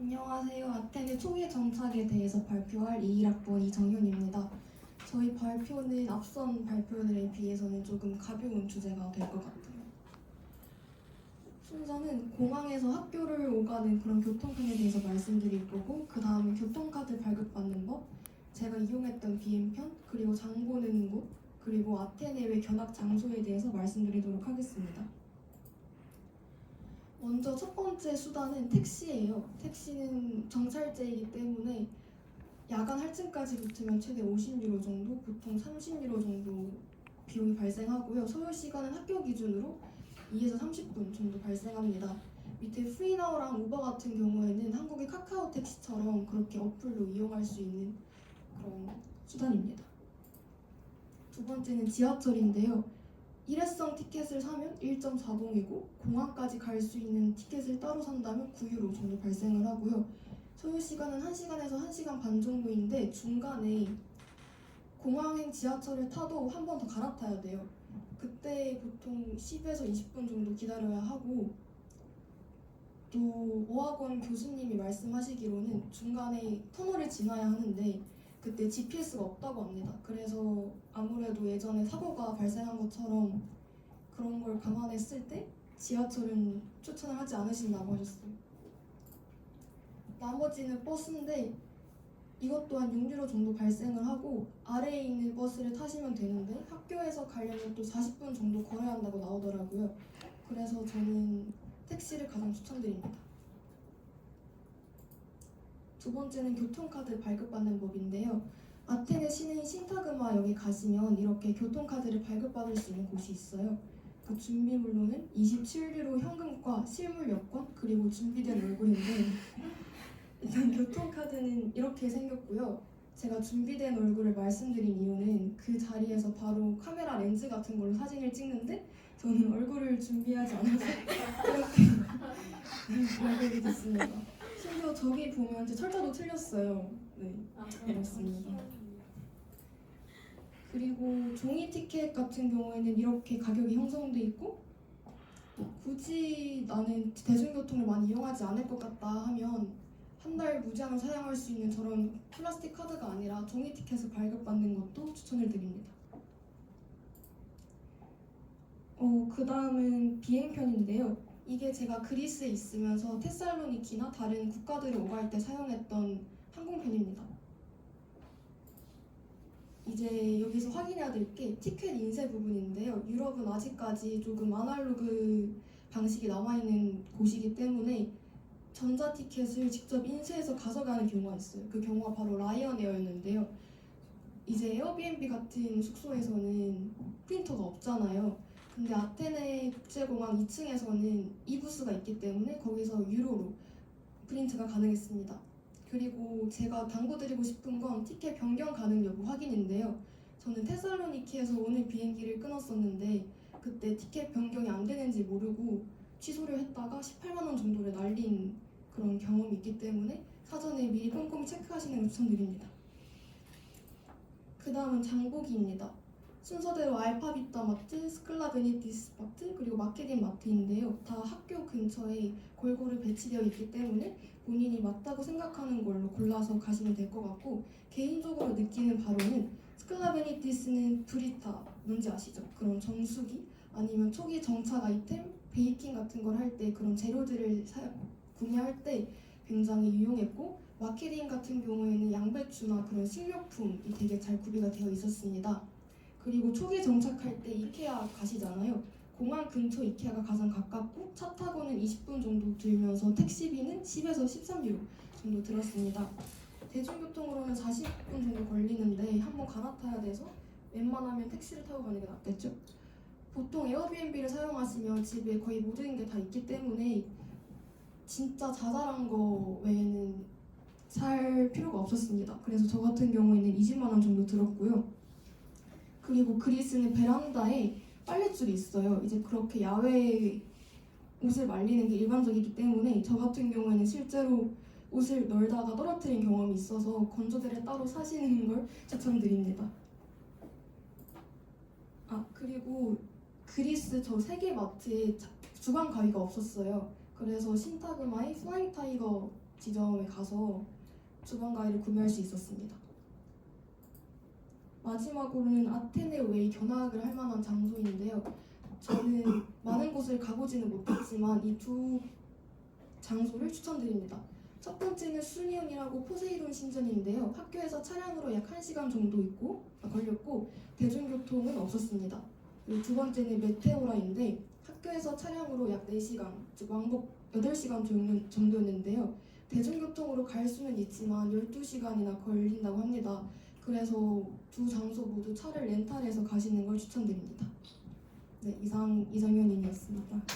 안녕하세요. 아테네 초기 정착에 대해서 발표할 21학번 이정현입니다. 저희 발표는 앞선 발표들에 비해서는 조금 가벼운 주제가 될 것 같아요. 순서는 공항에서 학교를 오가는 그런 교통편에 대해서 말씀드릴 거고 그 다음에 교통카드 발급받는 법, 제가 이용했던 비행편, 그리고 장 보는 곳, 그리고 아테네 외 견학 장소에 대해서 말씀드리도록 하겠습니다. 먼저 첫 번째 수단은 택시예요. 택시는 정찰제이기 때문에 야간 할증까지 붙으면 최대 50유로 정도, 보통 30유로 정도 비용이 발생하고요. 소요 시간은 학교 기준으로 2에서 30분 정도 발생합니다. 밑에 프리나우랑 우버 같은 경우에는 한국의 카카오 택시처럼 그렇게 어플로 이용할 수 있는 그런 수단입니다. 두 번째는 지하철인데요. 일회성 티켓을 사면 1.4동이고 공항까지 갈 수 있는 티켓을 따로 산다면 9유로 정도 발생을 하고요. 소요 시간은 1시간에서 1시간 반 정도인데 중간에 공항행 지하철을 타도 한 번 더 갈아타야 돼요. 그때 보통 10에서 20분 정도 기다려야 하고 또 어학원 교수님이 말씀하시기로는 중간에 터널을 지나야 하는데 그때 GPS가 없다고 합니다. 그래서 아무래도 예전에 사고가 발생한 것처럼 그런 걸 감안했을 때 지하철은 추천을 하지 않으신다고 하셨어요. 나머지는 버스인데 이것 또한 6유로 정도 발생을 하고 아래에 있는 버스를 타시면 되는데 학교에서 가려면 또 40분 정도 걸어야 한다고 나오더라고요. 그래서 저는 택시를 가장 추천드립니다. 두 번째는 교통카드 발급받는 법인데요. 아테네 시내인 신타그마역에 가시면 이렇게 교통카드를 발급받을 수 있는 곳이 있어요. 그 준비물로는 27유로 현금과 실물 여권 그리고 준비된 얼굴인데 일단 교통카드는 이렇게 생겼고요. 제가 준비된 얼굴을 말씀드린 이유는 그 자리에서 바로 카메라 렌즈 같은 걸로 사진을 찍는데 저는 얼굴을 준비하지 않아서 이렇게 발급이 됐습니다. 심지어 저기 보면 제 철자도 틀렸어요. 네. 그렇습니다. 그리고 종이 티켓 같은 경우에는 이렇게 가격이 형성돼 있고 굳이 나는 대중교통을 많이 이용하지 않을 것 같다 하면 한 달 무제한 사용할 수 있는 저런 플라스틱 카드가 아니라 종이 티켓을 발급받는 것도 추천을 드립니다. 어, 그 다음은 비행편인데요. 이게 제가 그리스에 있으면서 테살로니키나 다른 국가들을 오갈 때 사용했던 항공편입니다. 이제 여기서 확인해야 될 게 티켓 인쇄 부분인데요. 유럽은 아직까지 조금 아날로그 방식이 남아있는 곳이기 때문에 전자 티켓을 직접 인쇄해서 가져가는 경우가 있어요. 그 경우가 바로 라이언에어였는데요. 이제 에어비앤비 같은 숙소에서는 프린터가 없잖아요. 근데 아테네 국제공항 2층에서는 이부스가 있기 때문에 거기서 유로로 프린트가 가능했습니다. 그리고 제가 당부드리고 싶은 건 티켓 변경 가능 여부 확인인데요. 저는 테살로니키에서 오늘 비행기를 끊었었는데 그때 티켓 변경이 안 되는지 모르고 취소를 했다가 18만 원 정도를 날린 그런 경험이 있기 때문에 사전에 미리 꼼꼼히 체크하시는 걸 추천드립니다. 그 다음은 장보기입니다. 순서대로 알파비타 마트, 스클라 베니티스 마트, 그리고 마케딘 마트인데요. 다 학교 근처에 골고루 배치되어 있기 때문에 본인이 맞다고 생각하는 걸로 골라서 가시면 될 것 같고 개인적으로 느끼는 바로는 스클라 베니티스는 브리타 뭔지 아시죠? 그런 정수기 아니면 초기 정착 아이템, 베이킹 같은 걸 할 때 그런 재료들을 사, 구매할 때 굉장히 유용했고 마케딘 같은 경우에는 양배추나 그런 식료품이 되게 잘 구비가 되어 있었습니다. 그리고 초기 정착할 때 이케아 가시잖아요. 공항 근처 이케아가 가장 가깝고 차 타고는 20분 정도 들면서 택시비는 10에서 13유로 정도 들었습니다. 대중교통으로는 40분 정도 걸리는데 한번 갈아타야 돼서 웬만하면 택시를 타고 가는 게 낫겠죠? 보통 에어비앤비를 사용하시면 집에 거의 모든 게 다 있기 때문에 진짜 자잘한 거 외에는 살 필요가 없었습니다. 그래서 저 같은 경우에는 20만 원 정도 들었고요. 그리고 그리스는 베란다에 빨랫줄이 있어요. 이제 그렇게 야외 옷을 말리는 게 일반적이기 때문에 저 같은 경우에는 실제로 옷을 널다가 떨어뜨린 경험이 있어서 건조대를 따로 사시는 걸 추천드립니다. 아 그리고 그리스 저 세계 마트에 자- 주간 가위가 없었어요. 그래서 신타그마의 플라잉 타이거 지점에 가서 주방 가위를 구매할 수 있었습니다. 마지막으로는 아테네 웨이 견학을 할 만한 장소인데요. 저는 많은 곳을 가보지는 못했지만 이 두 장소를 추천드립니다. 첫 번째는 수니온이라고 포세이돈 신전인데요. 학교에서 차량으로 약 1시간 정도 있고 아, 걸렸고 대중교통은 없었습니다. 그리고 두 번째는 메테오라인데 학교에서 차량으로 약 4시간, 즉 왕복 8시간 정도- 정도였는데요. 대중교통으로 갈 수는 있지만 12시간이나 걸린다고 합니다. 그래서 두 장소 모두 차를 렌탈해서 가시는 걸 추천드립니다. 네, 이상 이정현님이었습니다.